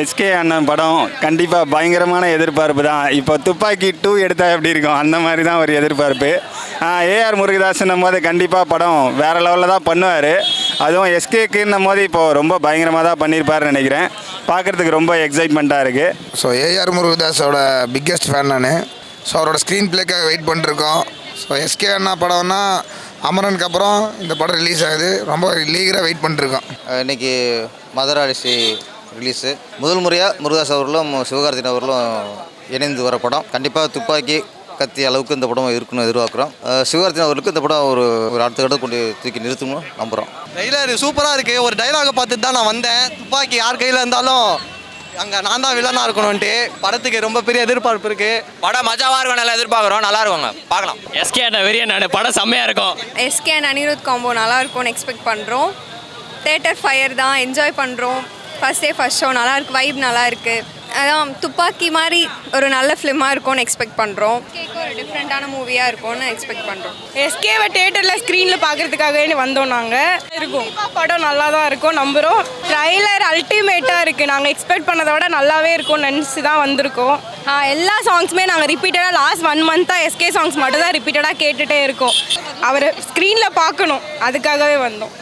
SK அண்ணன் படம் கண்டிப்பாக பயங்கரமான எதிர்பார்ப்பு தான். இப்போ துப்பாக்கி டூ எடுத்தால் எப்படி இருக்கும்? அந்த மாதிரி தான் ஒரு எதிர்பார்ப்பு. ஏஆர் முருகதாசன் போது கண்டிப்பாக படம் வேறு லெவலில் தான் பண்ணுவார். அதுவும் எஸ்கேக்குன்னும் போது இப்போது ரொம்ப பயங்கரமாக தான் பண்ணியிருப்பாருன்னு நினைக்கிறேன். பார்க்குறதுக்கு ரொம்ப எக்ஸைட்மெண்ட்டாக இருக்குது ஸோ ஏஆர் முருகதாஸோட பிக்கெஸ்ட் ஃபேன் நான். ஸோ அவரோட ஸ்க்ரீன் பிளேக்காக வெயிட் பண்ணிருக்கோம். ஸோ எஸ்கே அண்ணா படம்னா அமரனுக்கு அப்புறம் இந்த படம் ரிலீஸ் ஆகுது. ரொம்ப லீகராக வெயிட் பண்ணிருக்கோம். இன்னைக்கு மதுராடிசி ரிலீஸு முதல் முறையாக முருகாஸ் அவர்களும் சிவகார்த்திகேயன் அவர்களும் இணைந்து வர படம். கண்டிப்பாக துப்பாக்கி கத்தி அளவுக்கு இந்த படம் இருக்குன்னு எதிர்பார்க்குறோம். அஹ் சிவகார்த்திகேயன் அவர்களுக்கு இந்த படம் ஒரு ஒரு அடுத்த கட்ட கொண்டு தூக்கி நிறுத்தணும் நம்புகிறோம் ட்ரெய்லர் சூப்பராக இருக்குது ஒரு டைலாகை பார்த்துட்டு தான் நான் வந்தேன். துப்பாக்கி யார் கையில் இருந்தாலும் அங்கே நான் தான் வில்லனாக இருக்கணும்ன்ட்டு படத்துக்கு ரொம்ப பெரிய எதிர்பார்ப்பு இருக்குது படம் மஜாவாக இருக்கும் நல்லா எதிர்பார்க்குறோம். நல்லா இருக்குங்க. பார்க்கலாம். எஸ்கே அண்ணா வெறிய நான். படம் செம்மையாக இருக்கும். எஸ்கே அண்ட் அனிருத் காம்போ நல்லா இருக்கும்னு எக்ஸ்பெக்ட் பண்ணுறோம் தேட்டர் ஃபயர் தான். என்ஜாய் பண்ணுறோம் ஃபஸ்ட் டே ஃபஸ்ட் ஷோ நல்லா இருக்கு வைப் நல்லா இருக்கு அதான் துப்பாக்கி மாதிரி ஒரு நல்ல ஃபிலிமாக இருக்கும்னு எக்ஸ்பெக்ட் பண்ணுறோம் ஒரு டிஃப்ரெண்ட்டான மூவியாக இருக்கும்னு எக்ஸ்பெக்ட் பண்ணுறோம் எஸ்கேவை தேட்டரில் ஸ்க்ரீனில் பார்க்கறதுக்காகவே வந்தோம் நாங்கள் இருக்கும். படம் நல்லா தான் இருக்கும் நம்புகிறோம் ட்ரைலர் அல்டிமேட்டாக இருக்குது நாங்கள் எக்ஸ்பெக்ட் பண்ணதை விட நல்லாவே இருக்கும்னு நினச்சி தான் வந்திருக்கோம். எல்லா சாங்ஸுமே நாங்கள் ரிப்பீட்டடாக லாஸ்ட் ஒன் மந்த்தாக எஸ்கே சாங்ஸ் மட்டும் தான் ரிப்பீட்டடாக கேட்டுகிட்டே இருக்கோம். அவர் ஸ்க்ரீனில் பார்க்கணும். அதுக்காகவே வந்தோம்.